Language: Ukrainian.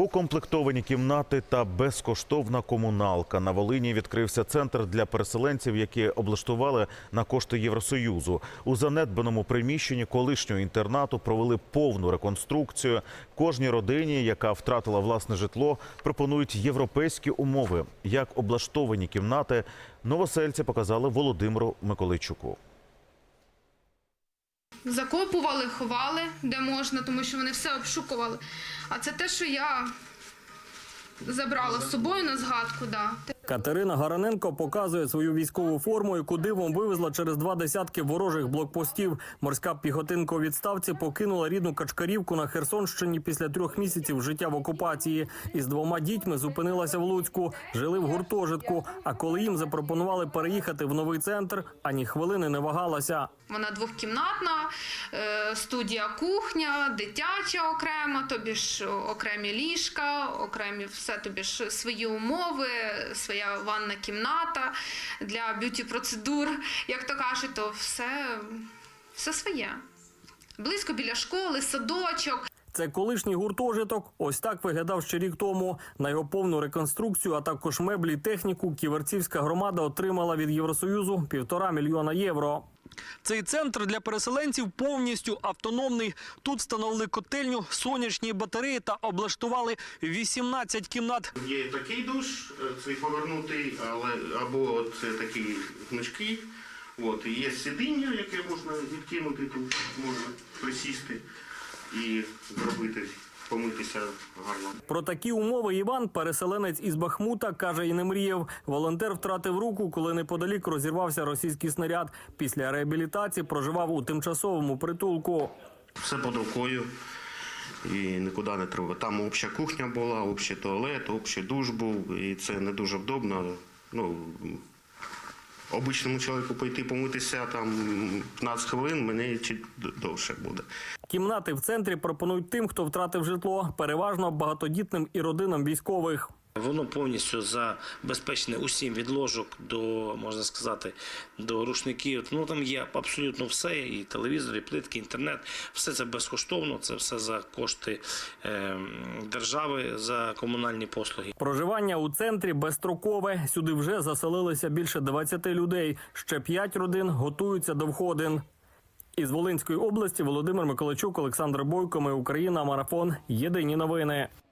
Укомплектовані кімнати та безкоштовна комуналка. На Волині відкрився центр для переселенців, які облаштували на кошти Євросоюзу. У занедбаному приміщенні колишнього інтернату провели повну реконструкцію. Кожній родині, яка втратила власне житло, пропонують європейські умови. Як облаштовані кімнати новосельці показали Володимиру Миколайчуку. Закопували, ховали, де можна, тому що вони все обшукували. А це те, що я забрала з собою на згадку. Да. Катерина Гараненко показує свою військову форму, яку дивом вивезла через два десятки ворожих блокпостів. Морська піхотинка у відставці покинула рідну Качкарівку на Херсонщині після трьох місяців життя в окупації. Із двома дітьми зупинилася в Луцьку, жили в гуртожитку. А коли їм запропонували переїхати в новий центр, ані хвилини не вагалася. Вона двохкімнатна, е, студія кухня, дитяча окрема, тобі ж окремі ліжка, окремі все тобі ж свої умови, своя ванна кімната для б'юті процедур, як то кажуть, то все, все своє. Близько біля школи, садочок. Це колишній гуртожиток. Ось так виглядав ще рік тому. На його повну реконструкцію, а також меблі, й техніку, ківерцівська громада отримала від Євросоюзу півтора мільйона євро. Цей центр для переселенців повністю автономний. Тут встановили котельню, сонячні батареї та облаштували 18 кімнат. Є такий душ, е, цей повернутий, але або це такі гнучки. От, є сидіння, яке можна відкинути, тут можна присісти і зробити, помитися гарно. Про такі умови Іван, переселенець із Бахмута, каже і не мріяв. Волонтер втратив руку, коли неподалік розірвався російський снаряд. Після реабілітації проживав у тимчасовому притулку. Все під рукою і нікуди не треба. Там обща кухня була, общий туалет, общий душ був, і це не дуже вдобно. Ну, обичному чоловіку пойти помитися там 15 хвилин, мені чуть довше буде. Кімнати в центрі пропонують тим, хто втратив житло, переважно багатодітним і родинам військових. Воно повністю забезпечене усім від ложок до можна сказати до рушників. Ну там є абсолютно все, і телевізор, і плитки, інтернет. Все це безкоштовно. Це все за кошти е, держави за комунальні послуги. Проживання у центрі безстрокове. Сюди вже заселилися більше 20 людей. Ще 5 родин готуються до входин. Із Волинської області Володимир Миколайчук, Олександр Бойко. Ми Україна. Марафон. Єдині новини.